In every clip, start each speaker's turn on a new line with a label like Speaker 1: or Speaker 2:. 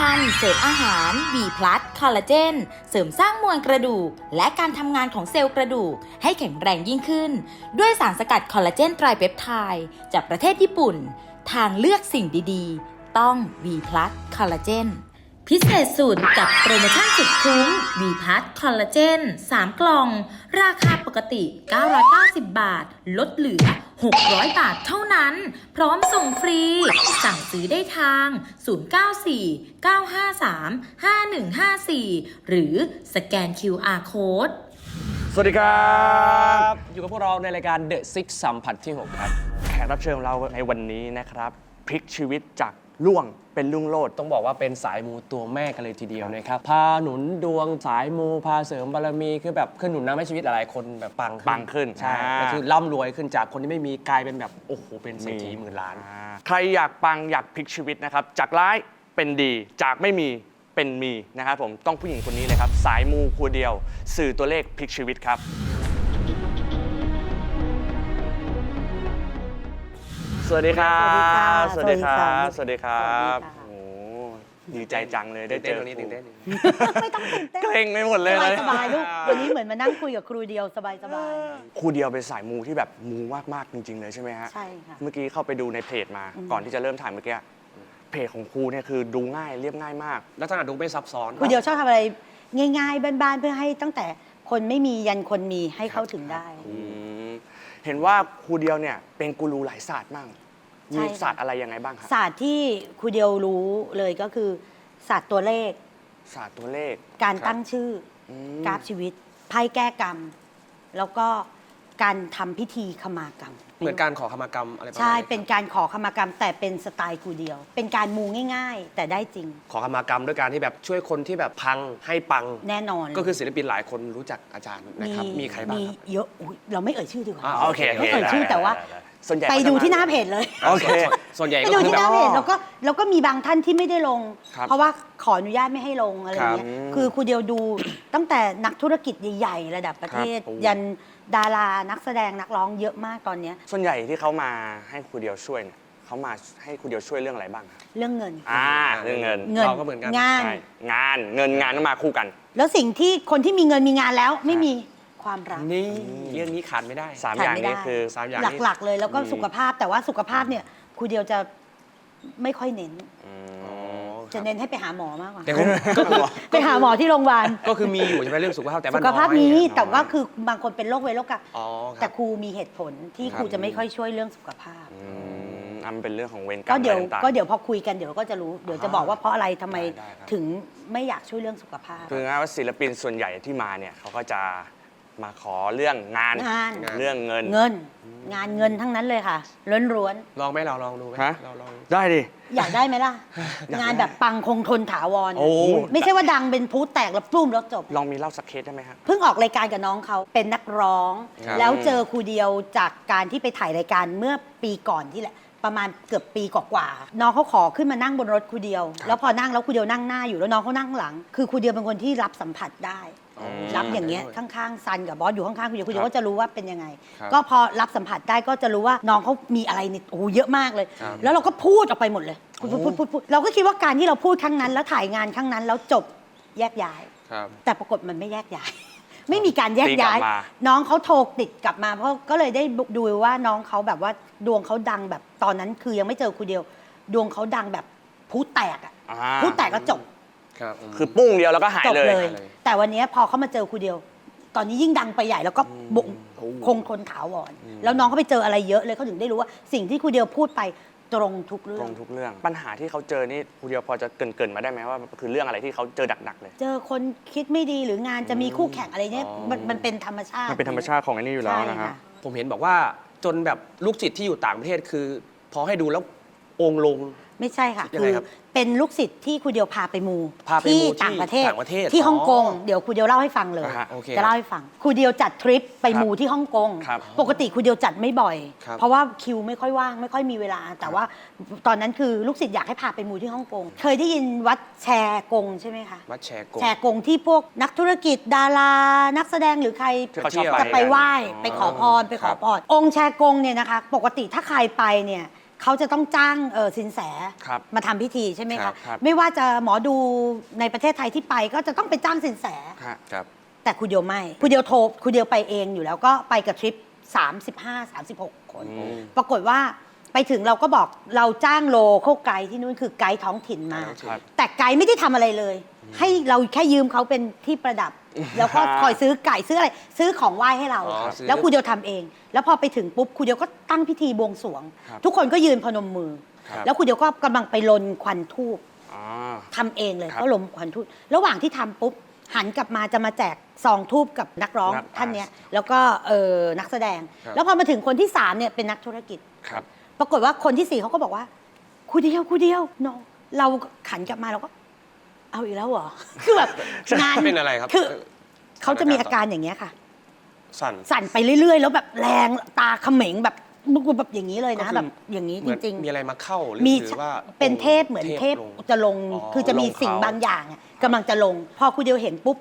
Speaker 1: รรมเสริมอาหาร B+ คอลลาเจน เสริมสร้างมวลกระดูก และการทำงานของเซลล์กระดูก ให้แข็งแรงยิ่งขึ้น ด้วยสารสกัดคอลลาเจนไตรเปปไทด์จากประเทศญี่ปุ่น ทางเลือกสิ่งดีๆ ต้อง B+ คอลลาเจน พิเศษสุดกับโปรโมชั่นสุดคุ้ม v ีพัทคอลลาเจน 3 กล่อง ราคาปกติ 990 บาท ลดเหลือ 600 บาทเท่านั้น พร้อมส่งฟรี สั่งซื้อได้ทาง 094 953 5154 หรือสแกน QR Code
Speaker 2: สวัสดีครับ
Speaker 3: อยู่กับพวกเราในรายการ The Six สัมผัสที่ 6 ครับ
Speaker 2: แขกรับเชิญของเราในวันนี้นะครับ พลิกชีวิตจากล่วง เป็นลุ่งโลด
Speaker 3: ต้องบอกว่าเป็นสายมูตัวแม่กันเลยทีเดียวนะครับพาหนุนดวงสายมูพาเสริมบารมีคือแบบขึ้นหนุนนำให้ชีวิตหลายๆคนแบบปัง
Speaker 2: ปังขึ้น
Speaker 3: ใช่
Speaker 2: อ่า
Speaker 3: ก็คือร่ำรวยขึ้นจากคนที่ไม่มีกลายเป็นแบบโอ้โหเป็นเศรษฐีหมื่นล้าน
Speaker 2: อ่าใครอยากปังอยากพลิกชีวิตนะครับ จากร้ายเป็นดีจากไม่มีเป็นมีนะครับผมต้องผู้หญิงคนนี้เลยครับ สายมูคูเดียว สื่อตัวเลขพลิกชีวิตครับ สวัสดีครับ
Speaker 4: สวัสดีค่ะ
Speaker 2: สวัสดีครับ
Speaker 4: สวัสดีค่ะ
Speaker 2: โอ้โหดีใจจังเลยได้เจอ
Speaker 3: ตื่นเต้นวันนี้ตื่นเต้น
Speaker 4: ไม่ต้องตื่นเต้น
Speaker 2: เกรงไม่หมดเลย
Speaker 4: สบาย
Speaker 2: นะ
Speaker 4: สบายๆลูกวันนี้เหมือนมานั่งคุยกับครูเดียวสบายสบาย
Speaker 2: ครูเดียวเป็นสายมูที่แบบมูมากๆจริง ๆ เลยใช่ไหมฮะ
Speaker 4: ใช่ค่ะ
Speaker 2: เมื่อกี้เข้าไปดูในเพจมา ก่อนที่จะเริ่มถ่ายเมื่อกี้เพจของครูเนี่ยคือดูง่ายเรียบง่ายมาก
Speaker 3: ลักษณะดูไม่ซับซ้อน
Speaker 4: ครูเดียวชอบทำอะไรง่ายๆบ้านๆเพื่อให้ตั้งแต่คนไม่มียันคนมีให้เข้าถึงได้
Speaker 2: อืมเห็นว่าครูเดียวเนี่ยเป็นกูรูหลายศาสตร์มาก
Speaker 4: ใช่
Speaker 2: มี
Speaker 4: ค่ะ
Speaker 2: ศาสตร์อะไรยังไงบ้างครับ
Speaker 4: ศาสตร์ที่ครูเดียวรู้เลยก็คือศาสตร์ตัวเลข
Speaker 2: ศาสตร์ตัวเลข
Speaker 4: การตั้งชื่อ
Speaker 2: อื
Speaker 4: อ
Speaker 2: ม
Speaker 4: กราฟชีวิตไพ่แก้กรรม แล้วก็การทำพิธีขมากรรม
Speaker 3: เหมือนการขอขมากรรมอะไรประมาณ
Speaker 4: ใช่
Speaker 3: นี้
Speaker 4: เป็นการขอขมากรรม แต่เป็นสไตล์ครูเดียว เป็นการมูง่าย ๆ แต่ได้จริง
Speaker 3: ขอขมากรรมด้วยการที่แบบช่วยคนที่แบบพังให้ปัง
Speaker 4: แน่นอน
Speaker 3: ก็คือศิลปินหลายคนรู้จักอาจารย์นะครับ มีใครบ้าง
Speaker 4: มี
Speaker 3: ครับ
Speaker 4: เยอะอุ๊ยเราไม่เอ่ยชื่อดีกว่า
Speaker 3: อ่า
Speaker 2: โอเค
Speaker 4: ไม่เอ่ยชื่อ
Speaker 2: ได้
Speaker 4: แต่ว่า
Speaker 2: ได้ได้ ส่วนใหญ่
Speaker 4: ไป
Speaker 2: ก็จะ
Speaker 4: ดู
Speaker 2: มา
Speaker 4: ที่หน้าเพจเลย
Speaker 2: โอเค
Speaker 3: ส่วนส่วนใหญ่
Speaker 4: ไป
Speaker 3: ก็
Speaker 4: ดู
Speaker 3: คือ
Speaker 4: ที่
Speaker 3: แบ
Speaker 4: ห
Speaker 3: บ
Speaker 4: น้าเพจแล้วก็แล้วก็มีบางท่านที่ไม่ได้ลง
Speaker 2: ครับ
Speaker 4: เพราะว่าขออนุญาตไม่ให้ลงอะไรอย่างเงี้ย
Speaker 2: ครับ
Speaker 4: คือครูเดียวดูตั้งแต่นักธุรกิจใหญ่ๆ ระดับประเทศ
Speaker 2: ครับโอ้
Speaker 4: ยันดารานักแสดงนักร้องเยอะมากตอนเนี้ย
Speaker 2: ส่วนใหญ่ที่เขามาให้ครูเดียวช่วยเนี่ยเขามาให้ครูเดียวช่วยเรื่องอะไรบ้างครับ
Speaker 4: เรื่องเงิน
Speaker 2: อ่าเรื่องเงิน
Speaker 4: เงิน
Speaker 3: เราก็เหมือนกัน
Speaker 4: งาน
Speaker 2: ใช่งานเงินงานต้องมาคู่กัน
Speaker 4: แล้วสิ่งที่คนที่มีเงินมีงานแล้วไม่มี ความรัก
Speaker 3: นี่เรื่องนี้ขาดไม่ได้
Speaker 2: สาม
Speaker 4: ขา
Speaker 2: อ
Speaker 4: ด
Speaker 2: ย่าง
Speaker 4: ไม่
Speaker 2: นี้
Speaker 4: ได้
Speaker 2: คือ
Speaker 3: สามอย่าง
Speaker 4: หลักๆเลยแล้วก็
Speaker 2: อืม
Speaker 4: สุขภาพแต่ว่าสุขภาพเนี่ยครูเดียวจะไม่ค่อยเน้น
Speaker 2: อืม
Speaker 3: อ๋อค
Speaker 4: จะ
Speaker 3: รับ
Speaker 4: เน้นให้ไปหาหมอมากกว่า
Speaker 3: แต่ก็ก็คือ
Speaker 4: ไปหาหมอที่โรงพยาบาล
Speaker 3: ก็คือมีอยู่ใช่ไหมเรื่องสุขภาพแต่
Speaker 4: สุ
Speaker 3: ว่า
Speaker 4: ขภาพ
Speaker 3: น้อย
Speaker 4: มี
Speaker 3: เนี่ย
Speaker 4: แต่ว่าคือบางคนเป็นโรคเวรโรคกะ
Speaker 3: อ๋อค
Speaker 4: แต่
Speaker 3: รับ
Speaker 4: ครูมีเหตุผลที่
Speaker 3: ครับ
Speaker 4: ครูจะไม่ค่อยช่วยเรื่องสุขภาพ
Speaker 2: อืมอะมันเป็นเรื่องของเวรกรร
Speaker 4: ก็
Speaker 2: ม
Speaker 4: เดี๋ยว
Speaker 2: อะไรต่างๆ
Speaker 4: ก็เดี๋ยวพอคุยกันเดี๋ยวก็จะรู้เดี๋ยวจะบอกว่าเพราะอะไรทำไม
Speaker 3: ได้ได้ครับ
Speaker 4: ถึงไม่อยากช่วยเรื่องสุขภาพ
Speaker 2: คือง่ายว่าศิลปินส่วนใหญ่ที่มาเนี่ยเขาก็จะ มาขอเรื่องงาน
Speaker 4: งาน
Speaker 2: เรื่องเงิน
Speaker 4: เงิน งานเงินทั้งนั้นเลยค่ะล้วน
Speaker 3: ลองไหมเราลองดูไหม
Speaker 2: ฮะ
Speaker 3: เราลอง
Speaker 2: ได้ดิ
Speaker 4: ๆอยากได้ไหมล่ะ งานแบบปังคงทนถาวร
Speaker 2: โอ้
Speaker 4: ไม่ใช่ว่าดังเป็นพลุแตกแล้วปลุ้มแล้วจบ
Speaker 2: ลองมีเล่าสักเคสได้ไหมครับ
Speaker 4: เพิ่งออกรายการกับน้องเขาเป็นนักร้อง
Speaker 3: ครับ
Speaker 4: แล้วเจอครูเดียวจากการที่ไปถ่ายรายการเมื่อปีก่อนที่แหละ ประมาณเกือบปีกว่าๆน้องเขาขอขึ้นมานั่งบนรถครูเดียว แล้วพอนั่งแล้วครูเดียวนั่งหน้าอยู่แล้วน้องเขานั่งข้างหลัง คือครูเดียวเป็นคนที่รับสัมผัสได้
Speaker 3: อ๋อ
Speaker 4: รับอย่างเงี้ยข้างๆซันกับบอสอยู่ข้างๆครูเดียวครูเดียวก็จะรู้ว่าเป็นยังไง
Speaker 3: ครับ
Speaker 4: ก็พอรับสัมผัสได้ก็จะรู้ว่าน้องเขามีอะไรนี่โอ้โหเยอะมากเลย
Speaker 3: ครับ
Speaker 4: แล้วเราก็พูดออกไปหมดเลยพูดพูดพูดพูดพูดเราก็คิดว่าการที่เราพูดครั้งนั้น แล้วถ่ายงานครั้งนั้นแล้วจบแยกย้าย
Speaker 3: ครับ
Speaker 4: แต่ปรากฏมันไม่แยกย้าย ไม่มีการแยกย้าย
Speaker 2: ตีกลับมา
Speaker 4: น้องเขาโทรติดกลับมาเพราะก็เลยได้ดูว่าน้องเขาแบบว่าดวงเขาดังแบบตอนนั้นคือยังไม่เจอครูเดียว ดวงเขาดังแบบพูแตกอะ
Speaker 2: อ่า
Speaker 4: พูแตกแล้วจบ
Speaker 3: ครับ
Speaker 2: คือปุ้งเดียวแล้วก็หาย
Speaker 4: จบ
Speaker 2: เลย
Speaker 4: เลย
Speaker 3: เลย
Speaker 4: แต่วันนี้พอเขามาเจอครูเดียว ตอนนี้ยิ่งดังไปใหญ่แล้วก็บุก
Speaker 3: โอ้
Speaker 4: คงทนถาวรแล้วน้องเขาไปเจออะไรเยอะเลยเขาถึงได้รู้ว่าสิ่งที่ครูเดียวพูดไป ตรงทุกเรื่
Speaker 2: ต
Speaker 4: อ
Speaker 2: รงง ทุกเรื่อง ปัญหาที่เขาเจอนี่ครูเดียวพอจะเกรินๆมาได้ไหมว่า คือเรื่องอะไรที่เขาเจอดักๆเลย
Speaker 4: เจอคนคิดไม่ดีหรืองานจะมีคู่แข่งอะไรเนี่ย
Speaker 3: อ๋อ
Speaker 4: มันมันเป็นธรรมชาติ
Speaker 2: มันเป็นธรรมชาติของอันนี้อยู่แล้วนะ
Speaker 4: ใช่
Speaker 2: ฮะ
Speaker 3: ผมเห็นบอกว่าจนแบบลูกศิษย์ที่อยู่ต่างประเทศคือ พอให้ดูแล้วองค์ลง
Speaker 4: ไม่ใช่ค่ะ
Speaker 3: ยังไง
Speaker 4: คือ
Speaker 3: ครับ
Speaker 4: เป็นลูกศิษย์ที่ครูเดียวพาไปมู
Speaker 3: พาไป
Speaker 4: ที่
Speaker 3: มูที่
Speaker 4: ต่างประเทศ
Speaker 3: ต่างประเทศ
Speaker 4: ที่ฮ่องกง
Speaker 3: อ๋อ
Speaker 4: เดี๋ยวครูเดียวเล่าให้ฟังเลย
Speaker 2: อ่าฮะ
Speaker 3: โอเค
Speaker 4: จะเล่าให้ฟังครูเดียวจัดทริปไป
Speaker 3: ครับ
Speaker 4: มูที่ฮ่องกง
Speaker 2: ครับ
Speaker 4: ปกติครูเดียวจัดไม่บ่อย
Speaker 3: ครับ
Speaker 4: เพราะว่าคิวไม่ค่อยว่างไม่ค่อยมีเวลา แต่ว่าตอนนั้นคือลูกศิษย์อยากให้พาไปมูที่ฮ่องกง เคยได้ยินวัดแชร์กงใช่ไหมคะ
Speaker 3: วัดแชร์กง
Speaker 4: แชร์กงที่พวกนักธุรกิจดารา นักแสดงหรือใคร
Speaker 2: ที่เขาชอบ
Speaker 4: จะไปไหว้
Speaker 2: กัน
Speaker 4: ไปขอพรไปขอ
Speaker 3: ครับ
Speaker 4: พรองค์แชร์กงเนี่ยนะคะ ปกติถ้าใครไปเนี่ย เขาจะต้องจ้างเออสินแส
Speaker 2: ครับ
Speaker 4: มาทำพิธีใช่ไหม
Speaker 2: ครั
Speaker 4: คะ
Speaker 2: บครับ
Speaker 4: ไม่ว่าจะหมอดูในประเทศไทยที่ไปก็จะต้องไปจ้างสินแส
Speaker 2: ฮะ
Speaker 3: ครับ
Speaker 4: แต่ครูเดียวไม่ครูเดียวโทรครูเดียวไปเองอยู่แล้วก็ไปกับทริป 35 36 คน
Speaker 2: อืม
Speaker 4: ปรากฏว่า ไปถึงเราก็บอกเราจ้างโลเข้าไกด์ที่นู่นคือไกด์ท้องถิ่นมา
Speaker 2: ครับ
Speaker 4: แต่ไกด์ไม่ได้ทำอะไรเลย ให้เราแค่ยืมเขาเป็นที่ประดับ แล้วก็คอยซื้อไก่ซื้ออะไร ซื้อของไหว้ให้เรา
Speaker 3: อ๋อซื้อ
Speaker 4: แล้วครูเดียวทำเอง แล้วพอไปถึงปุ๊บครูเดียวก็ตั้งพิธีบวงสรวง
Speaker 2: ครับ
Speaker 4: ทุกคนก็ยืนพนมมือ
Speaker 2: ครับ
Speaker 4: แล้วครูเดียวก็กำลังไปลนควันทูบ
Speaker 2: อ๋อ
Speaker 4: ทำเองเลย
Speaker 2: ครับ
Speaker 4: ก็ลมควันทูบระหว่างที่ทำปุ๊บ หันกลับมาจะมาแจกซองทูบกับนักร้อง
Speaker 2: นัก
Speaker 4: ท่านเนี้ยแล้วก็เออนักแสดง
Speaker 3: ครับ
Speaker 4: แล้วพอมาถึงคนที่สามเนี่ยเป็นนักธุรกิจ
Speaker 2: ครับ
Speaker 4: ปรากฏว่าคนที่สี่เขาก็บอกว่าครูเดียวครูเดียวน้องเราขันกลับมาเราก็ เอาอีกแล้วเหรอ คือแบบงาน
Speaker 3: เป็นอะไรครับ
Speaker 4: คือ
Speaker 3: เอ่อ
Speaker 4: เขาจะมีอาการอย่างเงี้ยค่ะ
Speaker 3: สั่น
Speaker 4: สั่นไปเรื่อย ๆ แล้วแบบแรงตาเขม็งแบบแบบอย่างนี้เลยนะ
Speaker 3: ก็คือ
Speaker 4: แบบอย่างนี้
Speaker 3: เห
Speaker 4: จ
Speaker 3: มือน
Speaker 4: ริง
Speaker 3: มีอะไรมาเข้าหรือ
Speaker 4: ๆมี
Speaker 3: หรือว่า
Speaker 4: เป็นเทพเหมือนเทพ
Speaker 3: ลง
Speaker 4: จะลง
Speaker 3: อ๋อ
Speaker 4: คือจะมี
Speaker 3: ลงเขา
Speaker 4: สิ่งบางอย่างอะกำลังจะลง พอครูเดียวเห็นปุ๊บ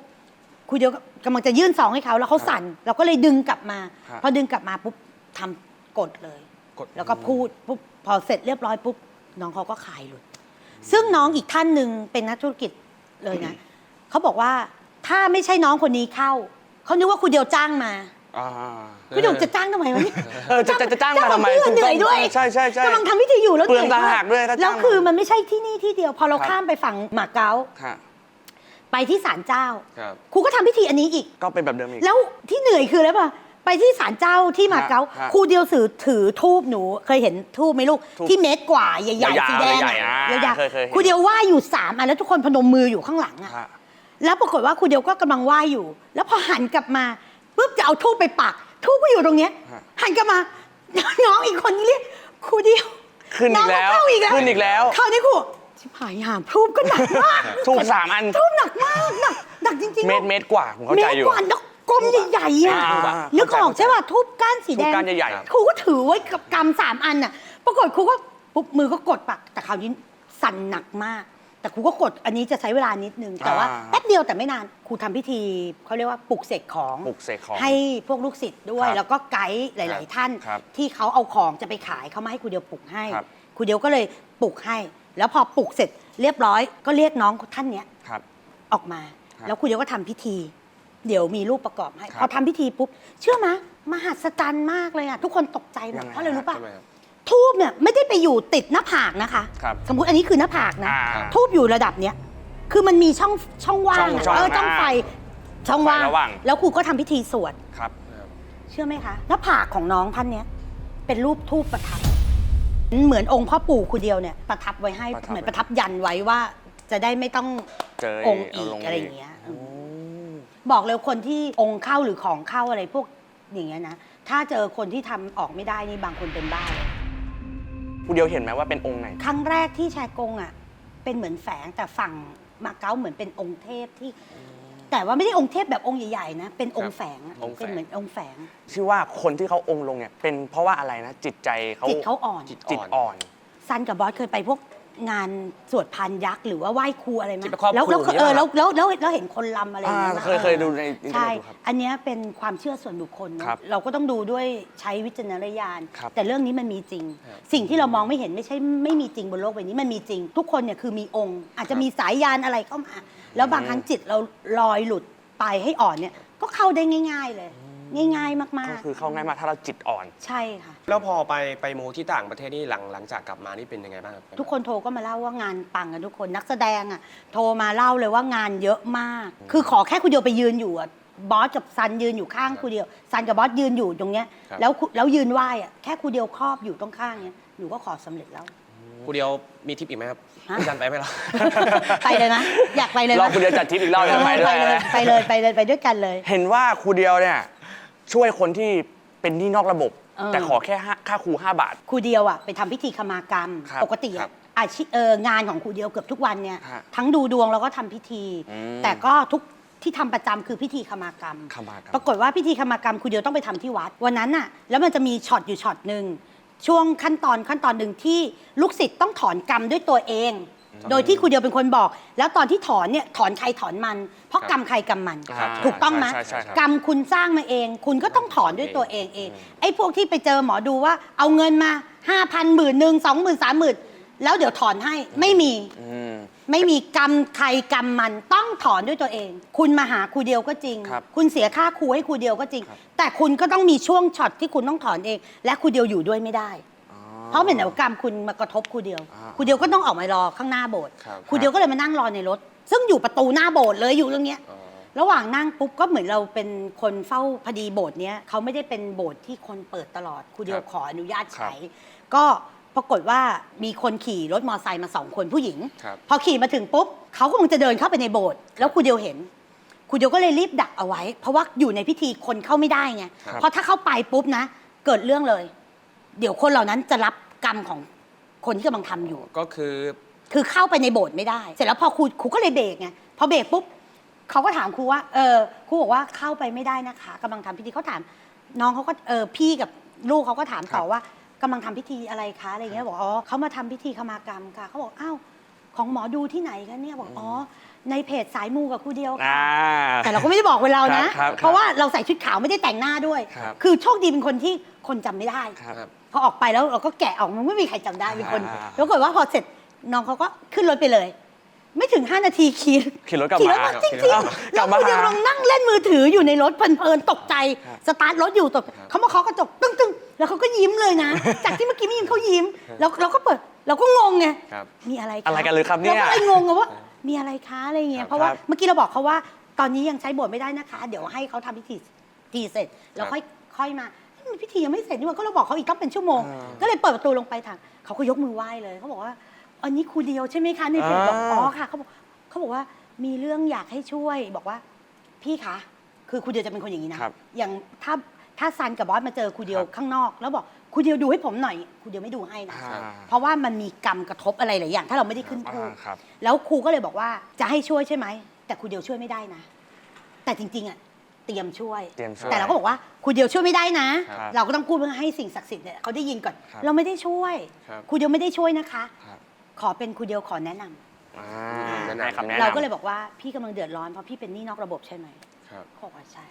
Speaker 4: ครูเดียวกำลังจะยื่นซองให้เขาแล้วเขาสั่น เราก็เลยดึงกลับมา
Speaker 2: ครับ
Speaker 4: พอดึงกลับมาปุ๊บทำกดเลย
Speaker 3: กด
Speaker 4: แล้วก็พูดปุ๊บพอเสร็จเรียบร้อยปุ๊บน้องเขาก็ขายหลุด ซึ่งน้องอีกท่านหนึ่งเป็นนักธุรกิจเลยนะเขาบอกว่าถ้าไม่ใช่น้องคนนี้เข้าเขานึกว่าคุณเดียวจ้างมา
Speaker 2: อ่า
Speaker 4: คุณเดียวจะจ้างทำไมวะเนี่ย
Speaker 2: เออจะจะจะจ้างมาทำไม
Speaker 4: เพื่อเหนื่อยด้วย
Speaker 2: ใช่ใช่ใช่
Speaker 4: กำลังทำพิธีอยู่แล้ว
Speaker 2: เปลือง
Speaker 4: หนื่
Speaker 2: ต่างหากด้วยถ้าจ้าง
Speaker 4: แล้วคือมันไม่ใช่ที่นี่ที่เดียว พอเรา
Speaker 2: ครับ
Speaker 4: ข้ามไปฝั่งหมาเก๊า
Speaker 2: ฮะ
Speaker 4: ไปที่ศาลเจ้า
Speaker 3: ครับ
Speaker 4: ครูก็ทำพิธีอันนี้อีก
Speaker 2: ก็เป็นแบบเดิมอีก
Speaker 4: แล้วที่เหนื่อยคืออะไรป่ะ ไปที่ศาลเจ้าที่มาเก๊า
Speaker 2: ฮะ
Speaker 4: ครูเดียวถือถือทูบหนูเคยเห็นทูบไหมลูก
Speaker 2: ธูป
Speaker 4: ที่เมตรกว่าใหญ่
Speaker 2: ยาว
Speaker 4: ๆ
Speaker 2: ๆ
Speaker 4: สีแดง
Speaker 2: ใหญ่ๆอ่า
Speaker 4: ใหญ่
Speaker 2: เคยเคยเห็น
Speaker 4: ครูเดียวไหว้อยู่สามอันแล้วทุกคนพนมมืออยู่ข้างหลังอะ
Speaker 2: ฮะ
Speaker 4: แล้วปรากฏว่าครูเดียวก็กำลังไหว้อยู่ แล้วพอหันกลับมาปุ๊บจะเอาทูบไปปักทูบก็อยู่ตรงเนี้ย
Speaker 2: ฮะ
Speaker 4: หันกลับมา น้องอีกคนเรียกครูเดียว
Speaker 2: ขึ้นอีกแล้ว
Speaker 4: น้งเข้าอีกแล้ว
Speaker 2: ขึ้นอีกแล้ว
Speaker 4: คราวนี้ครูชิบหายหามทูบก็หนักมาก
Speaker 2: ทูบสามอัน
Speaker 4: ทูบหนักมากหนักหนักจริงๆ
Speaker 2: เมตรเมตรกว่าผมเข้าใจอยู่
Speaker 4: มตรกว่าดอก กลมใหญ่ๆอะ
Speaker 2: อ่า
Speaker 4: นึกออกใช่ป่ะทูบก้านสีแดง
Speaker 2: ทูบก้านใหญ่ๆ
Speaker 4: ครูก็ถือไว้กับกำสามอันน่ะ ปรากฏครูก็ปุ๊บมือก็กดปัก แต่คราวนี้สั่นหนักมาก แต่ครูก็กดอันนี้จะใช้เวลานิดนึง แต่ว่า
Speaker 2: อ่า
Speaker 4: แป๊บเดียวแต่ไม่นานครูทำพิธีเขาเรียกว่าปลุกเสกของ
Speaker 2: ปลุกเสกของ
Speaker 4: ให้พวกลูกศิษย์ด้วย
Speaker 2: ครับ
Speaker 4: แล้วก็ไกด์หลาย ๆ ท่าน
Speaker 2: ครับ
Speaker 4: ที่เขาเอาของจะไปขายเขามาให้ครูเดียวปลุกให้
Speaker 2: ครับ
Speaker 4: ครูเดียวก็เลยปลุกให้ แล้วพอปลุกเสร็จเรียบร้อย ก็เรียกน้องท่านเนี้ย
Speaker 2: ครับ
Speaker 4: ออกมา
Speaker 2: ครับ
Speaker 4: แล้วครูเดียวก็ทำพิธี เดี๋ยวมีรูปประกอบให้
Speaker 2: ครับ
Speaker 4: พอทำพิธีปุ๊บเชื่อไหมยมหัศจรรย์มากเลยอะทุกคนตกใจหม
Speaker 2: ยั
Speaker 4: ด
Speaker 2: งไง
Speaker 4: เพราะอะไรรู้ป่ะ
Speaker 3: ทำไมครับ
Speaker 4: ทูบเนี่ยไม่ได้ไปอยู่ติดหน้าผากนะคะ
Speaker 2: ครับ
Speaker 4: สมมติอันนี้คือหน้าผากนะ
Speaker 2: อ่า
Speaker 4: ทูบอยู่ระดับเนี้ยคือมันมีช่องช่องว่างอะ
Speaker 2: ช่อง
Speaker 4: เออ
Speaker 2: ช่อง
Speaker 4: ช่องไฟช่องว่าง
Speaker 2: ไฟระหว่าง
Speaker 4: แล้วครูก็ทำพิธีสวด
Speaker 2: ครับ
Speaker 4: เชื่อไหมคะหน้าผากของน้องท่านเนี้ยเป็นรูปทูบประทับ เหมือนองค์พ่อปู่ครูเดียวเนี่ยประทับไว้ให้
Speaker 2: ประทับ
Speaker 4: เหมือนประทับยันไว้ว่าจะได้ไม่ต้อง
Speaker 2: เจอ
Speaker 4: องค์อี
Speaker 2: เากล
Speaker 4: อะไรอย่างเงี้ย บอกเลยคนที่องค์เข้าหรือของเข้าอะไรพวกอย่างเงี้ยนะ ถ้าเจอคนที่ทำออกไม่ได้นี่บางคนเป็นบ้าเลย
Speaker 2: ผู้เดียวเห็นไหมว่าเป็นองค์ไหน
Speaker 4: ครั้งแรกที่แชร์กงอะเป็นเหมือนแฝงแต่ฝั่งมาเก๊าเหมือนเป็นองค์เทพที่ แต่ว่าไม่ได้องค์เทพแบบองค์ใหญ่ๆนะ เป็นองค์แฝงอะ
Speaker 3: องค์แฝง
Speaker 4: เป็นเหมือนองค์แฝง
Speaker 2: ชื่อว่าคนที่เขาองค์ลงเนี่ยเป็นเพราะว่าอะไรนะจิตใจเขา
Speaker 4: จิตเขาอ่อน
Speaker 3: จิต
Speaker 2: จิตอ่อน
Speaker 4: ซันกับบอสเคยไปพวก งานสวดพานยักษ์หรือว่าไหว้ครูอะไรไหม
Speaker 3: ที่ไปครอบ
Speaker 4: แล้วแล้ว
Speaker 3: ครู
Speaker 4: เออ
Speaker 3: อย่างเงี้ย
Speaker 4: แล้วแล้วแล้วแล้วเห็นคนลำอะไรอย่างเงี้ย
Speaker 2: อ่า
Speaker 4: นะ
Speaker 2: เคยเคยดูในอินเทอร์
Speaker 4: ใช่
Speaker 2: เน็ตดูครับ
Speaker 4: อันเนี้ยเป็นความเชื่อส่วนบุคคลเนอะ
Speaker 2: ครับ
Speaker 4: เราก็ต้องดูด้วยใช้วิจารณญาณ
Speaker 2: ครับ
Speaker 4: แต่เรื่องนี้มันมีจริง
Speaker 3: ครับ
Speaker 4: สิ่งที่เรามองไม่เห็นไม่ใช่ไม่มีจริงบนโลกใบนี้มันมีจริง ทุกคนเนี่ยคือมีองค์ อาจจะมีสายยานอะไรเข้ามา แล้วบางครั้งจิตเราลอยหลุดไปให้อ่อนเนี่ยก็เข้าได้ง่าย ๆ เลย ง่ายๆ มาก
Speaker 2: ก็คือเข้าง่ายมากถ้าเราจิตอ่อน
Speaker 4: ๆ ใช่ค่ะ
Speaker 3: แล้วพอไปไปมูที่ต่างประเทศนี่หลังหลังจากกลับมานี่เป็นยังไงบ้างครับ
Speaker 4: ทุกคนโทรก็มาเล่าว่างานปังกันทุกคนนักแสดงอะโทรมาเล่าเลยว่างานเยอะมาก คือขอแค่คุณเดียวไปยืนอยู่อะบอสกับซันยืนอยู่ข้างคุณเดียวซันกับบอสยืนอยู่ตรงเนี้ย
Speaker 3: ครับ
Speaker 4: แล้วคุณแล้วยืนไหว้อะแค่คุณเดียวครอบอยู่ตรงข้างเนี้ยหนูก็ขอสำเร็จแล้ว
Speaker 3: ครูเดียวมีทิปอีกไหมครับ
Speaker 4: ฮะ
Speaker 3: พี่จันไปไหมล่ะ
Speaker 4: ไปเลยนะอยากไปเลย
Speaker 2: เรา
Speaker 4: นะ
Speaker 2: คุณเดียวจัดทริปอีกรอบ
Speaker 4: เอ
Speaker 2: จะ
Speaker 4: อ
Speaker 2: ไป
Speaker 4: ไป
Speaker 2: ด้วย
Speaker 4: เลย
Speaker 2: นะ
Speaker 4: ไปเลยไปเลยไปด้วยกันเลย
Speaker 2: เห็นว่าครูเดียวเนี่ย ช่วยคนที่เป็นหนี้นอกระบบ
Speaker 4: เออ
Speaker 2: แต่ขอแค่ห้าค่าครู 5 บาท
Speaker 4: ครูเดียวอะไปทำพิธีขมากรรม
Speaker 2: ครับ
Speaker 4: ปกติ
Speaker 3: ครั
Speaker 4: อะ
Speaker 3: บ
Speaker 4: อาชีพเอองานของครูเดียวเกือบทุกวันเนี่ย
Speaker 2: ฮะ
Speaker 4: ทั้งดูดวงแล้วก็ทำพิธี
Speaker 2: อืม
Speaker 4: แต่ก็ทุกที่ทำประจำคือพิธีขมากรรม
Speaker 2: ขมากรรม
Speaker 4: ปรากฏว่าพิธีขมากรรมครูเดียวต้องไปทำที่วัดวันนั้นน่ะแล้วมันจะมีช็อตอยู่ช็อตหนึ่งช่วงขั้นตอนขั้นตอนหนึ่งที่ลูกศิษย์ต้องถอนกรรมด้วยตัวเอง
Speaker 2: ม
Speaker 4: โดยที่ครูเดียวเป็นคนบอก แล้วตอนที่ถอนเนี่ยถอนใครถอนมัน เพราะ
Speaker 3: ครับ
Speaker 4: กรรมใครกรรมมัน
Speaker 2: ครับ
Speaker 4: ถูกต้องไหม
Speaker 2: ใช่ใช่ครับ
Speaker 4: กรรมคุณสร้างมาเอง คุณก็ต้องถอนด้วยตัวเองเอง ไอ้พวกที่ไปเจอหมอดูว่าเอาเงินมาห้าพันหมื่นหนึ่งสองหมื่นสามหมื่นแล้วเดี๋ยวถอนให้ไม่มี
Speaker 2: อืม
Speaker 4: ไม่มีกรรมใครกรรมมันต้องถอนด้วยตัวเอง คุณมาหาครูเดียวก็จริง
Speaker 2: ครับ
Speaker 4: คุณเสียค่าครูให้ครูเดียวก็จริง แต่คุณก็ต้องมีช่วงช็อตที่คุณต้องถอนเอง และครูเดียวอยู่ด้วยไม่ได้
Speaker 2: อ๋อ
Speaker 4: เพราะเป็นเดี๋ยวกรรมคุณมากระทบครูเดียว
Speaker 2: อ่า
Speaker 4: ครูเดียวก็ต้องออกมารอข้างหน้าโบสถ์
Speaker 3: ครับ
Speaker 4: ครูเดียวก็เลยมานั่งรอในรถ ซึ่งอยู่ประตูหน้าโบสถ์เลยอยู่ตรงเนี้ย
Speaker 3: อ๋อ
Speaker 4: ระหว่างนั่งปุ๊บก็เหมือนเราเป็นคนเฝ้าพอดีโบสถ์เนี้ยเขาไม่ได้เป็นโบสถ์ที่คนเปิดตลอดครูเดียว
Speaker 3: ครับ
Speaker 4: ขออนุญาตใช้ ก็ปรากฏว่ามีคนขี่รถมอเตอร์ไซค์มาสองคนผู้หญิง
Speaker 3: ครับ
Speaker 4: พอขี่มาถึงปุ๊บเขาก็คงจะเดินเข้าไปในโบสถ์แล้วครูเดียวเห็นครูเดียวก็เลยรีบดักเอาไว้ เพราะว่าอยู่ในพิธีคนเข้าไม่ได้ไง
Speaker 3: ครับ
Speaker 4: เพราะถ้าเข้าไปปุ๊บนะ เกิดเรื่องเลย เดี๋ยวคนเหล่านั้นจะรับกรรมของคนที่กำลังทำอยู่
Speaker 3: ก็คือ
Speaker 4: คือเข้าไปในโบสถ์ไม่ได้ เสร็จแล้วพอครูครูก็เลยเบรกไงพอเบรกปุ๊บเขาก็ถามครูว่าเออครูบอกว่าเข้าไปไม่ได้นะคะกำลังทำพิธีเขาถาม น้องเขาก็เออพี่กับลูกเขาก็ถามต่อว่ากำลังทำพิธีอะไรคะอะไรเงี้ยบอกอ๋อเขามาทำพิธีขมากรรมค่ะเขาบอกอ้าวของหมอดูที่ไหนกันเนี่ยบอกอ๋อในเพจสายมูกับครูเดียวค่ะ
Speaker 2: อ่า
Speaker 4: แต่เราก็ไม่ได้บอกเวลานะ
Speaker 2: ครับครับ
Speaker 4: เพราะว่าเราใส่ชุดขาวไม่ได้แต่งหน้าด้วย
Speaker 2: ครับ
Speaker 4: คือโชคดีเป็นคนที่คนจำไม่ได้
Speaker 2: ครับ
Speaker 4: พอออกไปแล้วเราก็แกะออกมันไม่มีใครจำได้เป็นคน
Speaker 2: อ่า
Speaker 4: แล้วก็ว่าพอเสร็จน้องเขาก็ขึ้นรถไปเลย ไม่ถึง 5 นาทีขี่
Speaker 2: ขี่รถกลับ
Speaker 4: ขี่
Speaker 2: มาร
Speaker 4: ถมา
Speaker 2: ครับ
Speaker 4: จ
Speaker 2: ขี่
Speaker 4: ริง
Speaker 2: รถ
Speaker 4: ๆ
Speaker 2: ก
Speaker 4: แล้
Speaker 2: ลั
Speaker 4: ว
Speaker 2: บมา
Speaker 4: คุณยังลองนั่งเล่นมือถืออยู่ในรถเพลินๆตกใจ
Speaker 2: ครับ
Speaker 4: สตาร์ทรถอยู่ตกเขามาเคาะกระจกตึ้งตึ้งๆ แล้วเขาก็ยิ้มเลยนะ จากที่เมื่อกี้ไม่ยิ้มเขายิ้ม แล้วเราก็เปิดเราก็งงไง
Speaker 3: ครับ
Speaker 4: มีอะไรค
Speaker 2: อะไรกันเลยครับเนี่ย
Speaker 4: เราก็เลยงงอะว่า มีอะไรคะอะไรเงี้
Speaker 3: ครั
Speaker 4: ย
Speaker 3: บ
Speaker 4: เพราะว่า
Speaker 2: ครับ
Speaker 4: เมื่อกี้เราบอกเขาว่า ตอนนี้ยังใช้บทไม่ได้นะคะ เดี๋ยวให้เขาทำพิธีพิธีเสร็จแล้ว
Speaker 3: ครับ
Speaker 4: ค่อยค่อยมาเฮ้ย พิธียังไม่เสร็จนี่หว่าก็เราบอกเขาอีกต้องเป็นชั่วโมง
Speaker 2: อ่า
Speaker 4: ก็เลยเปิดประตูลงไปถามเขาก็ยกมือไหว้เลยเขาบอกว่า อันนี้ครูเดียวใช่ไหมคะในเพจบอก
Speaker 2: อ่า
Speaker 4: อ๋อค่ะเขาบอกเขาบอกว่ามีเรื่องอยากให้ช่วยบอกว่า พี่คะคือครูเดียวจะเป็นคนอย่างนี้นะครับอย่างถ้าถ้าซันกับบอสมาเจอครูเดียว
Speaker 3: ครับ
Speaker 4: ข้างนอก แล้วบอกครูเดียวดูให้ผมหน่อยครูเดียวไม่ดูให้นะ
Speaker 2: อ่า
Speaker 4: เพราะว่ามันมีกรรมกระทบอะไรหลายอย่าง ถ้าเราไม่ได้ขึ้นพูด
Speaker 2: อ่าครับ
Speaker 4: แล้วครูก็เลยบอกว่าจะให้ช่วยใช่ไหม แต่ครูเดียวช่วยไม่ได้นะ แต่จริงๆอะ เตรียมช่วย
Speaker 2: เตรียมช่วย
Speaker 4: แต่เราก็บอกว่าครูเดียวช่วยไม่ได้นะ
Speaker 2: ครับ
Speaker 4: เราก็ต้องพูดเพื่อให้สิ่งศักดิ์สิทธิ์เนี่ยเขาได้ยินก่อน
Speaker 2: ครับ
Speaker 4: เราไม่ได้ช่วย
Speaker 3: ครับ
Speaker 4: ครูเดียวไม่ได้ช่วยนะคะ
Speaker 2: ครับ
Speaker 4: ขอเป็นครูเดียวขอแนะนำ
Speaker 2: อ่า
Speaker 3: แนะนำ
Speaker 2: ให้คำแนะนำ
Speaker 4: เราก็เลยบอกว่าพี่กำลังเดือดร้อนเพราะพี่เป็นหนี้นอกระบบใช่ไหม
Speaker 3: ครับ
Speaker 4: เขาบอกว่าใช่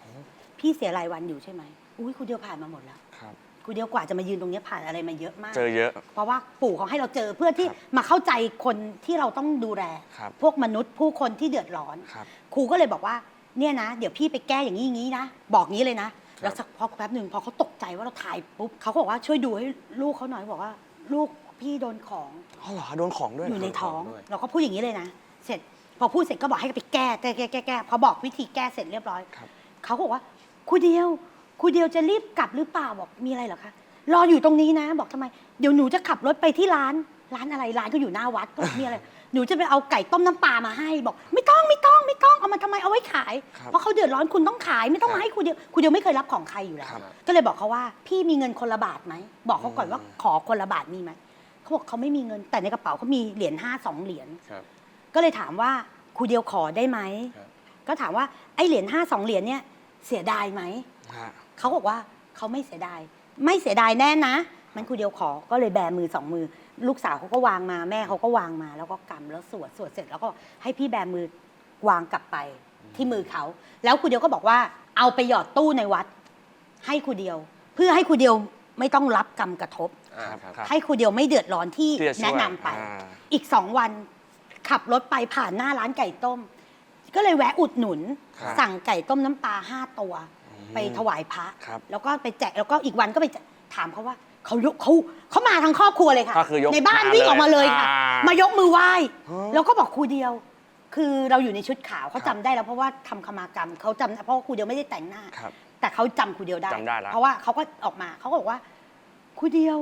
Speaker 4: พี่เสียรายวันอยู่ใช่ไหมอุ้ยครูเดียวผ่านมาหมดแล้ว
Speaker 2: ครับ
Speaker 4: ครูเดียวกว่าจะมายืนตรงเนี้ยผ่านอะไรมาเยอะมาก
Speaker 2: เจอเยอะ
Speaker 4: เพราะว่าปู่เขาให้เราเจอเพื่อที่มาเข้าใจคนที่เราต้องดูแล
Speaker 2: ครับ
Speaker 4: พวกมนุษย์ผู้คนที่เดือดร้อน
Speaker 2: ครับ
Speaker 4: ครูก็เลยบอกว่า เนี่ยนะ เดี๋ยวพี่ไปแก้อย่างนี้อย่างนี้นะ บอกงี้เลยนะแล้วสักพักแป๊บหนึ่งพอเขาตกใจว่าเราถ่ายปุ๊บเขาก็บอกว่าช่วยดูให้ลูกเขาหน่อยบอกว่า ลูกพี่โดนของ
Speaker 2: อ๋อเหรอโดนของด้วย
Speaker 4: อยู่ใน
Speaker 2: เหร
Speaker 4: ท้อง
Speaker 3: ด้วย
Speaker 4: เราก็พูดอย่างนี้เลยนะ เสร็จพอพูดเสร็จก็บอกให้ไปแก้แก้แก้แก้แก้พอบอกวิธีแก้เสร็จเรียบร้อย
Speaker 2: ครับ
Speaker 4: เขาก็บอกว่าครูเดียวครูเดียวจะรีบกลับหรือเปล่าบอกมีอะไรเหรอคะรออยู่ตรงนี้นะ บอกทำไม เดี๋ยวหนูจะขับรถไปที่ร้าน ร้านอะไรร้านก็อยู่หน้าวัดก็บอกมีอะไรหนูจะไปเอาไก่ต้มน้ำปลามาให้บอก ไม่ต้องไม่ต้องไม่ต้องเอามาทำไมเอาไว้ขาย
Speaker 2: ครับ
Speaker 4: เพราะเขาเดือดร้อนคุณต้องขายไม่ต้อง
Speaker 3: ครั
Speaker 4: มา
Speaker 3: บ
Speaker 4: ให้ครูเดียวครูเดียวไม่เคยรับของใครอยู่แล้ว
Speaker 2: ครับ
Speaker 4: ก็เลยบอกเขาว่า พี่มีเงินคนละบาทไหมบอกเขาก่อนว่าขอคนละบาทมีไหมเขาบอกเขาไม่มีเงินแต่ในกระเป๋าเขามีเหรียญห้าสองเหรียญ
Speaker 3: ครับ
Speaker 4: ก็เลยถามว่าครูเดียวขอได้ไหม
Speaker 3: ครับ
Speaker 4: ก็ถามว่าไอ้เหรียญห้าสองเหรียญเนี่ยเสียดายไหม
Speaker 2: ฮะ
Speaker 4: เขาบอกว่าเขาไม่เสียดาย ไม่เสียดายแน่นะ มันครูเดียวขอก็เลยแบมือสองมือ ลูกสาวเขาก็วางมาแม่เขาก็วางมา แล้วก็กำแล้วสวดสวดเสร็จ แล้วก็ให้พี่แบมือวางกลับไปที่มือเขา แล้วครูเดียวก็บอกว่าเอาไปหยอดตู้ในวัด ให้ครูเดียว เพื่อให้ครูเดียวไม่ต้องรับกรรมกระทบ
Speaker 3: อ่าครับ
Speaker 2: ครับ
Speaker 4: ให้ครูเดียวไม่เดือดร้อนที่
Speaker 2: ที่จะช่วย
Speaker 4: แนะนำไป
Speaker 2: อ่า
Speaker 4: อีกสองวันขับรถไปผ่านหน้าร้านไก่ต้ม ก็เลยแวะอุดหนุน
Speaker 2: ครับ
Speaker 4: สั่งไก่ต้มน้ำปลาห้าตัว ไปถวายพระ
Speaker 2: ครับ
Speaker 4: แล้วก็ไปแจกแล้วก็อีกวันก็ไปถามเขาว่า เขายกเขาเขามาทั้งครอบครัวเลยค่ะ
Speaker 2: ก็คือยก
Speaker 4: ในบ้าน
Speaker 2: มา
Speaker 4: วิ่งออกมาเลยค่ะ
Speaker 2: อ่าม
Speaker 4: มายกมือไหว้
Speaker 2: อ๋อ
Speaker 4: แล้วก็บอกครูเดียว คือเราอยู่ในชุดขาวเขา
Speaker 2: ครับ
Speaker 4: จำได้แล้วเพราะว่าทำขมากรรมเขาจำเพราะว่าครูเดียวไม่ได้แต่งหน้า
Speaker 2: ครับ
Speaker 4: แต่เขาจำครูเดียวได้
Speaker 2: จำได้แล้ว
Speaker 4: เพราะว่าเขาก็ออกมาเขาก็บอกว่าครูเดียว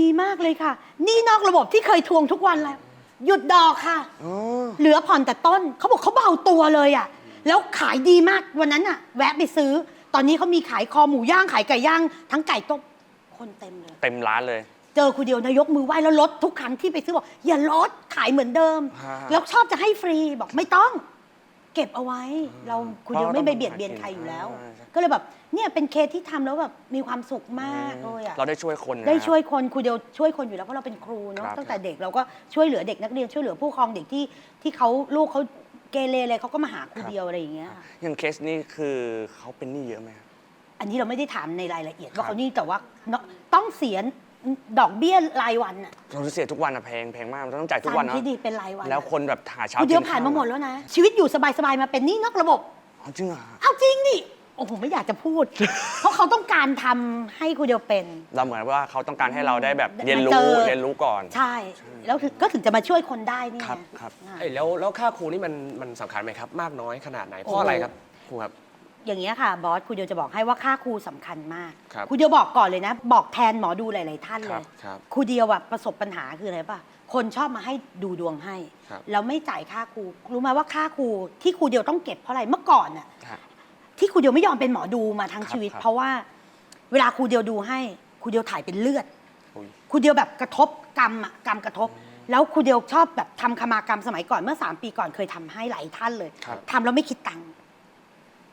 Speaker 4: ดีมากเลยค่ะหนี่นอกระบบที่เคยทวงทุกวันแล้ว หยุดดอกค่ะ
Speaker 2: อ๋อ
Speaker 4: เหลือผ่อนแต่ต้นเขาบอกเขาเบาตัวเลยอะ แล้วขายดีมากวันนั้นอะ แวะไปซื้อ ตอนนี้เขามีขายคอหมูย่างขายไก่ย่าง ทั้งไก่ต้ม คนเต็มเลย
Speaker 2: เต็มร้านเลย
Speaker 4: เจอคนเดียวนายกมือไหว้แล้วลดทุกครั้งที่ไปซื้อบอกอย่าลดขายเหมือนเดิม
Speaker 2: ฮะ
Speaker 4: แล้วชอบจะให้ฟรีบอกไม่ต้อง เก็บเอาไว้ เราครูเดียว
Speaker 2: เพราะ
Speaker 4: ไม่ไป
Speaker 2: ต้อง
Speaker 4: เบียดเบียน
Speaker 2: หากิน
Speaker 4: ใครอยู่แล้ว
Speaker 2: อ่าใช่
Speaker 4: ก็เลยแบบเนี่ยเป็นเคสที่ทำแล้วแบบมีความสุขมากเลยอะ
Speaker 2: เราได้ช่วยคนนะ
Speaker 4: ได้
Speaker 2: ครับ
Speaker 4: ช่วยคนครูเดียวช่วยคนอยู่แล้วเพราะเราเป็นครูเนาะ
Speaker 2: ครับ
Speaker 4: ตั้งแต่เด็กเราก็ช่วยเหลือเด็กนักเรียนช่วยเหลือผู้ปกครองเด็กที่ที่เขาลูกเขาเกเรอะไรเขาก็มาหาครูเดียวอะไรอย่างเงี้ย
Speaker 2: อย่างเคสนี้คือเขาเป็นหนี้เยอะไหมครับ
Speaker 4: อันนี้เราไม่ได้ถามในรายละเอียด
Speaker 2: ครับ
Speaker 4: ว่าเขานี่แต่ว่าเนอะต้องเสียดอกเบี้ยรายวันอะ
Speaker 2: เราเสียทุกวันอะแพงแพงมากเราต้องจ่ายทุกวัน
Speaker 4: สาม
Speaker 2: เนาะ
Speaker 4: ที่ดีเป็นรายวัน
Speaker 2: แล้วคนแบบหาเช้า
Speaker 4: ครูเดียว
Speaker 2: กิ
Speaker 4: ผ่าน
Speaker 2: ข้
Speaker 4: มาหมดแล้วนะ ชีวิตอยู่สบายๆมาเป็นหนี่นอกระบบ
Speaker 2: อ๋อจริงเหรอ
Speaker 4: เอาจริงดิโอ้โหไม่อยากจะพูด เพราะเขาต้องการทำให้ครูเดียวเป็น
Speaker 2: เราเหมือนว่าเขาต้องการให้เราได้แบบเรียน
Speaker 4: มา
Speaker 2: รู้
Speaker 4: เจอ
Speaker 2: เรียนรู้ก่อน
Speaker 4: ใช่ แล้วถึงก็ถึงจะมาช่วยคนได้นี่
Speaker 2: ครับ
Speaker 4: ไง
Speaker 2: ครับ
Speaker 4: อ่า
Speaker 3: เอ้ยแล้วแล้วค่าครูนี่มันมันสำคัญไหมครับ มากน้อยขนาดไหนเพราะอะไรครับครูครับ
Speaker 4: อย่างนี้ยค่ะบอสครูเดียวจะบอกให้ว่าค่าครูสำคัญมาก
Speaker 3: ครับ
Speaker 4: ครูเดียวบอกก่อนเลยนะ บอกแทนหมอดูหลาย ๆ ท่าน
Speaker 3: ค
Speaker 4: เล
Speaker 3: รับ
Speaker 4: ย
Speaker 3: ครับ
Speaker 4: ครูเดียวอะประสบปัญหาคืออะไรป่ะคนชอบมาให้ดูดวงให้
Speaker 3: ครับ
Speaker 4: แล้วไม่จ่ายค่าครูรู้ไหมว่าค่าครูที่ครูเดียวต้องเก็บเพราะอะไรเมื่อก่อนน่ะ
Speaker 2: ครับ
Speaker 4: ที่ครูเดียวไม่ยอมเป็นหมอดูมาทั้ง
Speaker 2: ครับ
Speaker 4: ชีวิต
Speaker 2: ครับ
Speaker 4: เพราะว่าเวลาครูเดียวดูให้ครูเดียวถ่ายเป็นเลือด
Speaker 2: อุ๊ย
Speaker 4: ครูเดียวแบบกระทบกรรมอะกรรมกระทบ แล้วครูเดียวชอบแบบทำคมากรรมสมัยก่อนเมื่อ 3 ปีก่อนเคยทำให้หลายท่านเลย
Speaker 2: ครับ
Speaker 4: ทำแล้วไม่คิดตังค์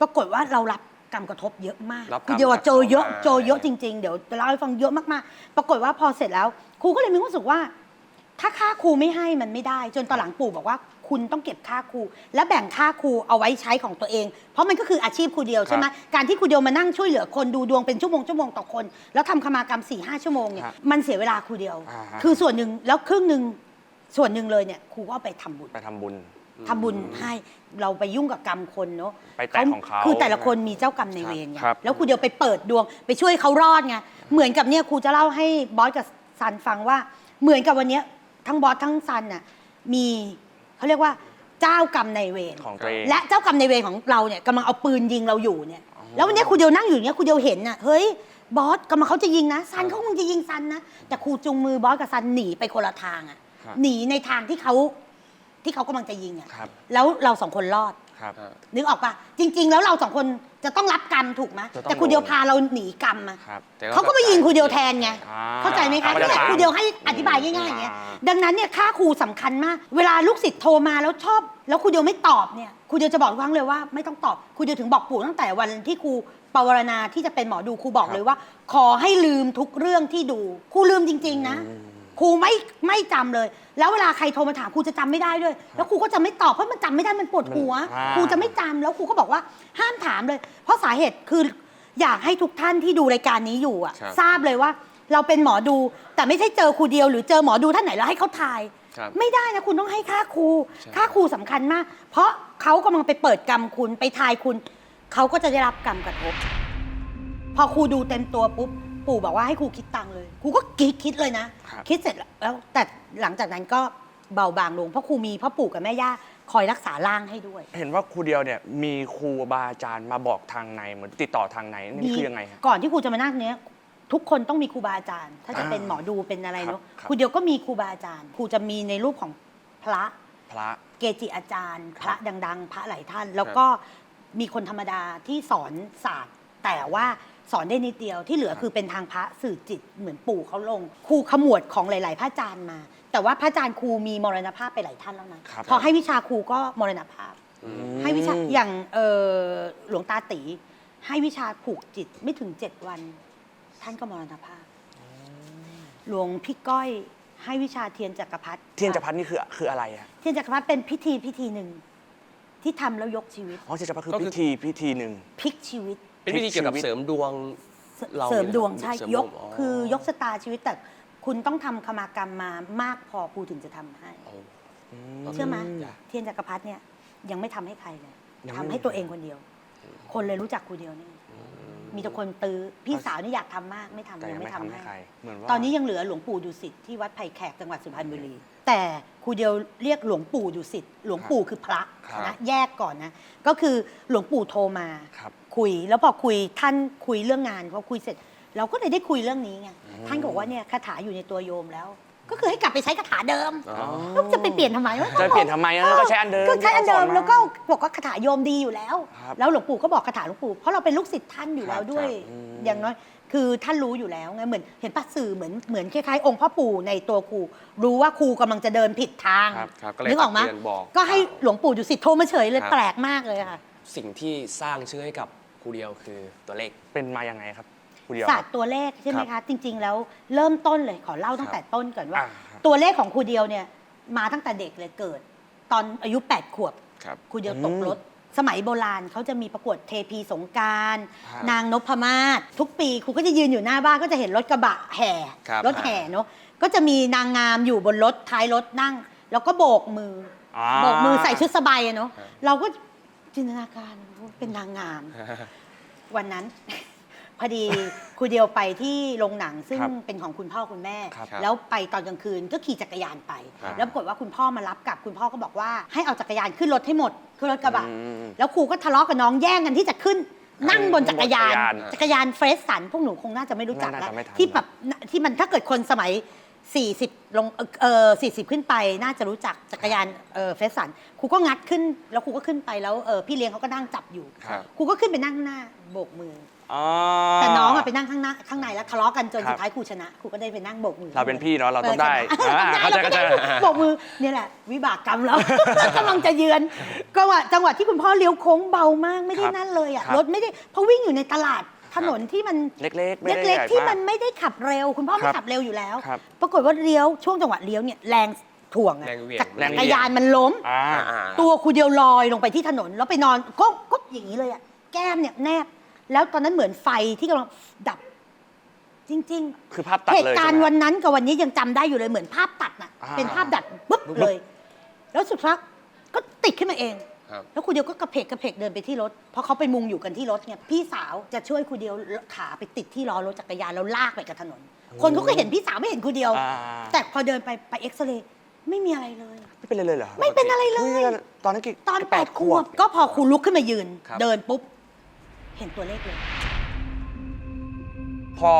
Speaker 4: ปรากฏว่าเรารับกรรมกระทบเยอะมาก
Speaker 3: รับกรรม
Speaker 4: ครูเดียวอะเจอเยอะ
Speaker 3: จากเขามา
Speaker 4: เจอเยอะจริง ๆ เดี๋ยวจะเล่าให้ฟังเยอะมากๆ ปรากฏว่าพอเสร็จแล้ว ครูก็เลยมีความรู้สึกว่า ถ้าค่าครูไม่ให้มันไม่ได้ จนตอนหลังปู่บอกว่าคุณต้องเก็บค่าครู และแบ่งค่าครูเอาไว้ใช้ของตัวเอง เพราะมันก็คืออาชีพครูเดียวใช่ไหมการที่ครูเดียวมานั่งช่วยเหลือคนดูดวงเป็นชั่วโมงชั่วโมงต่อคน แล้วทำคมากรรม4ี่ห้าชั่วโมงเนี่ย
Speaker 2: ครับ
Speaker 4: มันเสียเวลาครูเดียว
Speaker 2: อ่าฮะ
Speaker 4: คือส่วนหนึ่งแล้วครึ่งหนึ่ง ส่วนหนึ่งเลยเนี่ยครูก็เอาไปทำบุญ
Speaker 2: ไปทำบุญ
Speaker 4: ทำบุญให้เราไปยุ่งกับกรรมคนเนาะ
Speaker 2: ไปแตะของเขา
Speaker 4: คือแต่ละคนมีเจ้ากรรมในายเวรไง
Speaker 2: ครับ
Speaker 4: แล้วครูเดียวไปเปิดดวงไปช่วยเขารอดไงเหมือนกับเนี่ยครูจะเล่าให้บอสกับซันฟังว่า เหมือนกับวันเนี้ยทั้งบอสทั้งซันน่ะมีเขาเรียกว่าเจ้ากรรมในายเวร
Speaker 2: ของตัวเอง
Speaker 4: และเจ้ากรรมในายเวรของเราเนี่ยกำลังเอาปืนยิงเราอยู่เนี่ย แล้ววันนี้ครูเดียวนั่งอยู่เนี่ยครูเดียวเห็นน่ะเฮ้ยบอสกำลังเขาจะยิงนะซันเขาคงจะยิงซันนะแต่ครูจุงมือบอสกับซันหนีไปคนละทางอะ
Speaker 2: ครับ
Speaker 4: หนีในทางที่เขาที่เขากำลังจะยิงอะ
Speaker 2: ครับ
Speaker 4: แล้วเราสองคนรอด
Speaker 2: ครับ
Speaker 4: นึกออกปะจริง ๆ แล้วเราสองคนจะต้องรับกรรมถูกไหม
Speaker 2: จะต้อง
Speaker 4: แต่ครูเดียว
Speaker 2: โดน
Speaker 4: พาเราหนีกรรมมา
Speaker 2: ครับ
Speaker 3: แต่
Speaker 4: เขาก็ไปยิงครูเดียวแทนไง
Speaker 2: อ่า
Speaker 4: เข้าใจไหมคะ
Speaker 2: เขาจะ
Speaker 4: นี่แหละ
Speaker 2: ตาม
Speaker 4: ครูเดียวให้อธิบายง่ายๆอย่างเงี้ย
Speaker 2: อ่า
Speaker 4: ดังนั้นเนี่ยค่าครูสำคัญมาก เวลาลูกศิษย์โทรมาแล้วชอบ แล้วครูเดียวไม่ตอบเนี่ยครูเดียวจะบอกทุกครั้งเลยว่าไม่ต้องตอบครูเดียวถึงบอกปู่ตั้งแต่วันที่ครูปวารณาที่จะเป็นหมอดูครูบอกเลยว่า ขอให้ลืมทุกเรื่องที่ดูครูลืมจริง ๆ นะ ครูไม่ไม่จำเลย แล้วเวลาใครโทรมาถามครูจะจำไม่ได้ด้วย แล้วครูก็จะไม่ตอบเพราะมันจำไม่ได้มันปวดหัว
Speaker 2: อ่า
Speaker 4: ครูจะไม่จำแล้วครูก็บอกว่าห้ามถามเลย เพราะสาเหตุคืออยากให้ทุกท่านที่ดูรายการนี้อยู่อะ
Speaker 3: ครับ
Speaker 4: ทราบเลยว่า เราเป็นหมอดูแต่ไม่ใช่เจอครูเดียว หรือเจอหมอดูท่านไหนแล้วให้เขาทาย
Speaker 3: ครับ
Speaker 4: ไม่ได้นะคุณต้องให้ค่าครู
Speaker 3: ใช่
Speaker 4: ค่าครูสำคัญมาก เพราะเขากำลังไปเปิดกรรมคุณไปทายคุณ เขาก็จะได้รับกรรมกระทบ พอครูดูเต็มตัวปุ๊บ ปู่บอกว่าให้ครูคิดตังค์เลยครูก็คิดคิดเลยนะ
Speaker 2: ครับ
Speaker 4: คิดเสร็จแล้วแต่หลังจากนั้นก็เบาบางลงเพราะครูมีพ่อปู่กับแม่ย่าคอยรักษาร่างให้ด้วย
Speaker 2: เห็นว่าครูเดียวเนี่ยมีครูบาอาจารย์มาบอกทางในเหมือนติดต่อทางในนี่คือยังไงฮะ
Speaker 4: ก่อนที่ครูจะมานั่งเนี้ยทุกคนต้องมีครูบาอาจารย์ ถ้าจะ
Speaker 2: อ่า
Speaker 4: เป็นหมอดูเป็นอะไรเนาะ
Speaker 2: ครับ ครับ
Speaker 4: ครูเดียวก็มีครูบาอาจารย์ครูจะมีในรูปของพระ
Speaker 2: พระ
Speaker 4: เกจิอาจารย์พ
Speaker 2: ครั
Speaker 4: ระ
Speaker 2: บ
Speaker 4: ดัง ๆ พระหลายท่าน แล้วก็มีคนธรรมดาที่สอนศาสตร์ แต่ว่า สอนได้นิดเดียวที่เหลือคือเป็นทางพระสื่อจิตเหมือนปู่เขาลงครูขมวดของหลาย ๆ พระอาจารย์มา แต่ว่าพระอาจารย์ครูมีมรณภาพไปหลายท่านแล้วนะครับ พอให้วิชาครูก็มรณภาพ ให้วิชาอย่างเอ่อหลวงตาตีให้วิชาผูกจิตไม่ถึงเจ็ดวัน ท่านก็มรณภาพ หลวงพี่ก้อยให้วิชาเทียนจักรพรรดิ
Speaker 2: เทียนจักรพรรดินี่คือคืออะไรอะ
Speaker 4: เทียนจักรพรรดิเป็นพิธีพิธีหนึ่งที่ทำแล้วยกชีวิต
Speaker 2: อ๋อเทียนจักรพรรดิคือ
Speaker 3: ก็คือ
Speaker 2: พิธีพิธีหนึ่ง
Speaker 4: พลิกชีวิต
Speaker 3: เป็นวิธีเกี่ยวกับเสริมดวง
Speaker 4: เส
Speaker 3: เรา
Speaker 4: เสริมดวง
Speaker 3: เนี่ย
Speaker 4: ใช่
Speaker 3: เสริม
Speaker 4: ยก
Speaker 3: ดวงอ๋อ
Speaker 4: คือยกชะตาชีวิตแต่คุณต้องทำคมากรรมมามากพอครูถึงจะทำให้
Speaker 3: โอ้
Speaker 4: เชื่อไหม
Speaker 3: จ้ะ
Speaker 4: เทียนจักรพรรดิเนี่ยยังไม่ทำให้ใครเลย
Speaker 2: ยัง
Speaker 4: ทำ
Speaker 2: ไม่
Speaker 4: ให้ตัวเองคนเดียว คนเลยรู้จักครูเดียวนี่มีแต่คนตื้อพี่สาวนี่อยากทำมากไม่ทำ
Speaker 2: แต่
Speaker 4: ยั
Speaker 2: ยังง
Speaker 4: ไม่
Speaker 2: ไม่
Speaker 4: ทำ
Speaker 2: ทำให้
Speaker 4: ให้
Speaker 2: ใคร เหมือนว่า
Speaker 4: ตอนนี้ยังเหลือหลวงปู่ดุสิตที่วัดไผ่แขกจังหวัดสุพรรณบุรี แต่ครูเดียวเรียกหลวงปู่ดุสิตหลวงปู่คือพระ
Speaker 2: ครับ
Speaker 4: นะแยกก่อนนะก็คือหลวงปู่โทรมา
Speaker 2: ครับ
Speaker 4: คุย แล้วพอคุยท่านคุยเรื่องงานพอคุยเสร็จ เราก็เลยได้คุยเรื่องนี้ไงท่านก็บอกว่าเนี่ยคาถาอยู่ในตัวโยมแล้ว ก็คือให้กลับไปใช้คาถาเดิมแล้วจะไปเปลี่ยนทำไมว
Speaker 2: จะเปลี่ยนทำไมอะก็ใช้อันเดิม
Speaker 4: ก็ใช้อันเดิม
Speaker 2: ที่ขาส
Speaker 4: แล้วก็บอกว่าคาถาโยมดีอยู่แล้ว
Speaker 2: ครับ
Speaker 4: แล้วหลวงปู่ก็บอกคาถาหลวงปู่เพราะเราเป็นลูกศิษย์ท่านอยู่แล้วด้วย
Speaker 2: ครับอืม
Speaker 4: อย่างน้อยคือท่านรู้อยู่แล้วไงเหมือนเห็นปะสื่อเหมือนเหมือนคล้ายๆองค์พ่อปู่ในตัวครู รู้ว่าครูกำลังจะเดินผิดทาง
Speaker 3: ครับครับก็เลย
Speaker 4: นึกออกไหม
Speaker 3: ตักเตือนบอก
Speaker 4: ก็ให้หลวงปู่ดุสิตโทรมาเฉยเลย
Speaker 3: ครับ
Speaker 4: แปลกมากเลยค่ะ
Speaker 3: สิ่งที่สร้างชื่อให้กับ ครูเดียวคือตัวเลข
Speaker 2: เป็นมายังไงครับคุณเดียว
Speaker 4: ศาสตร์ตัวเลขใช่ไหม
Speaker 3: ครั
Speaker 4: คะ
Speaker 3: บ
Speaker 4: จริง ๆ แล้วเริ่มต้นเลยขอเล่าตั้ง
Speaker 3: ครับ
Speaker 4: แต่ต้นก่อนว่า
Speaker 2: อ่าครับ
Speaker 4: ตัวเลขของครูเดียวเนี่ยมาตั้งแต่เด็กเลยเกิด ตอนอายุ 8 ขวบ
Speaker 3: ครับ
Speaker 4: ครูเดียวตกรถ สมัยโบราณเขาจะมีประกวดเทพีสงกราร
Speaker 2: ครับ
Speaker 4: นางนพมาศทุกปีครูก็จะยืนอยู่หน้าบ้านก็จะเห็นรถกระบะแห่
Speaker 3: ครับ
Speaker 4: รถแห่เนาะก็จะมีนางงามอยู่บนรถท้ายรถนั่ง แล้วก็โบกมือ
Speaker 2: อ่า
Speaker 4: โบกมือใส่ชุดสบายอะเนาะเราก็ จินตนาการว่าเป็นนางงาม วันนั้น พอดีครูเดียวไปที่โรงหนังซึ่ง
Speaker 2: ครับ
Speaker 4: เป็นของคุณพ่อคุณแม่
Speaker 2: ครับ
Speaker 4: แล้วไปตอนกลางคืนก็ขี่จักรยานไป
Speaker 2: ครับ
Speaker 4: แล้วปรากฏว่าคุณพ่อมารับกลับคุณพ่อก็บอกว่าให้เอาจักรยานขึ้นรถให้หมดขึ้นรถกระบะ
Speaker 2: อืม
Speaker 4: แล้วครูก็ทะเลาะกับน้องแย่งกันที่จะขึ้น นั่งบนจักรยาน
Speaker 2: จักรยาน
Speaker 4: จักรยานเฟรสสันพวกหนูคงน่าจะไม่รู้จัก
Speaker 2: น่า
Speaker 4: แล้ว
Speaker 2: จะไม่ทัน
Speaker 4: ที่แบบที่มันถ้าเกิดคนสมัย 40 ลงเออเออ40 ขึ้นไปน่าจะรู้จักจักรยานเออเฟรสสันครูก็งัดขึ้น แล้วครูก็ขึ้นไปแล้วเออพี่เลี้ยงเขาก็นั่งจับอยู่
Speaker 3: ครับ
Speaker 4: ครูก็ขึ้นไปนั่งข้างหน้าโบกมือ
Speaker 2: อ๋อ
Speaker 4: แต่น้องอะไปนั่งข้างหน้าข้างในแล้วทะเลาะกันจน
Speaker 2: ครับ
Speaker 4: สุดท้ายครูชนะครูก็ได้ไปนั่งโบกมือ
Speaker 2: เราเป็นพี่เนาะเราต้องได้
Speaker 4: เออ
Speaker 2: อ่า
Speaker 4: ชนะ
Speaker 2: เข้าใจ
Speaker 4: เราก็
Speaker 2: เข้าใจ
Speaker 4: ได้โบกมือเนี่ยแหละ วิบากกรรมแล้วกำลังจะเยือนก็ว่าจังหวะที่คุณพ่อเลี้ยวโค้งเบามากไม่ได้
Speaker 2: ครับ
Speaker 4: นั่นเลยอะ
Speaker 2: ครับ
Speaker 4: รถไม่ได้เพราะวิ่งอยู่ในตลาด ถนนที่มัน
Speaker 2: เล็กๆไม่ได้
Speaker 4: เล็ก
Speaker 2: ใหญ่
Speaker 4: ๆที่
Speaker 2: มา
Speaker 4: มั
Speaker 2: ก
Speaker 4: นไม่ได้ขับเร็ว คุณพ่อไม่
Speaker 2: ครับ
Speaker 4: ขับเร็วอยู่แล้ว
Speaker 2: ครับ
Speaker 4: ปรากฏว่าเลี้ยวช่วงจังหวะเลี้ยวเนี่ยแรงถ่วงอะ
Speaker 3: แรงเหวี่ยง
Speaker 4: จัก
Speaker 2: แรงเหวี่
Speaker 4: ร
Speaker 2: ยง
Speaker 4: ยานมันล้ม
Speaker 2: อ่า
Speaker 3: อ่า
Speaker 4: ตัวครูเดียวลอยลงไปที่ถนน แล้วไปนอนก็ก็อย่างนี้เลยอะแก้มเนี่ยแนบ แล้วตอนนั้นเหมือนไฟที่กำลังดับ จริง ๆ
Speaker 2: คือภาพตัด
Speaker 4: เห
Speaker 2: เลย
Speaker 4: ตุการ
Speaker 2: ใช่
Speaker 4: ณ์
Speaker 2: ไหม
Speaker 4: วันนั้นกับวันนี้ยังจำได้อยู่เลยเหมือนภาพตัดน่ะ
Speaker 2: อ่า
Speaker 4: เป็นภาพดัดปุ๊บ เลย แล้วสุดท้ายก็ติดขึ้นมาเอง
Speaker 3: ครับ
Speaker 4: แล้วครูเดียวก็กระเพกกระเพกเดินไปที่รถ เพราะเขาไปมุงอยู่กันที่รถเนี่ยพี่สาวจะช่วยครูเดียวขาไปติดที่ล้อรถจักรยานแล้วลากไปกับถนน คนเขาก็เห็นพี่สาวไม่เห็นครูเดียว
Speaker 2: อ่า
Speaker 4: แต่พอเดินไปไปเอ็กซเรย์ไม่มีอะไรเลย
Speaker 2: ไม่เป็นไรเลยเหรอ
Speaker 4: ไม่เป็นอะไรเลย
Speaker 2: ฮ้ตอนนั้นกี่
Speaker 4: ตอนแปดขวบ ก็พอครูลุกขึ้นมายืน
Speaker 3: ครับ
Speaker 4: เดินปุ๊บ เห็นตัวเลขเลย
Speaker 2: พอ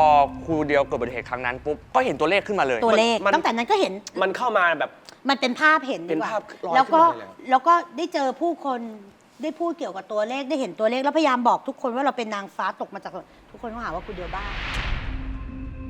Speaker 2: ครูเดียวเกิดอุบัติเหตุครั้งนั้นปุ๊บก็เห็นตัวเลขขึ้นมาเลย
Speaker 4: ตัวเลข
Speaker 3: มัน
Speaker 4: ตั้งแต่นั้นก็เห็น
Speaker 3: มันเข้ามาแบบ
Speaker 4: มันเป็นภาพเห็นดีกว่า
Speaker 3: เป็นภาพลอย
Speaker 4: แล้วก็
Speaker 3: ขึ้นมาเลยเหรอ
Speaker 4: แล้วก็ได้เจอผู้คนได้พูดเกี่ยวกับตัวเลขได้เห็นตัวเลขแล้วพยายามบอกทุกคนว่าเราเป็นนางฟ้าตกมาจากสวรรค์ทุกคนก็หาว่าคุณเดียวบ้า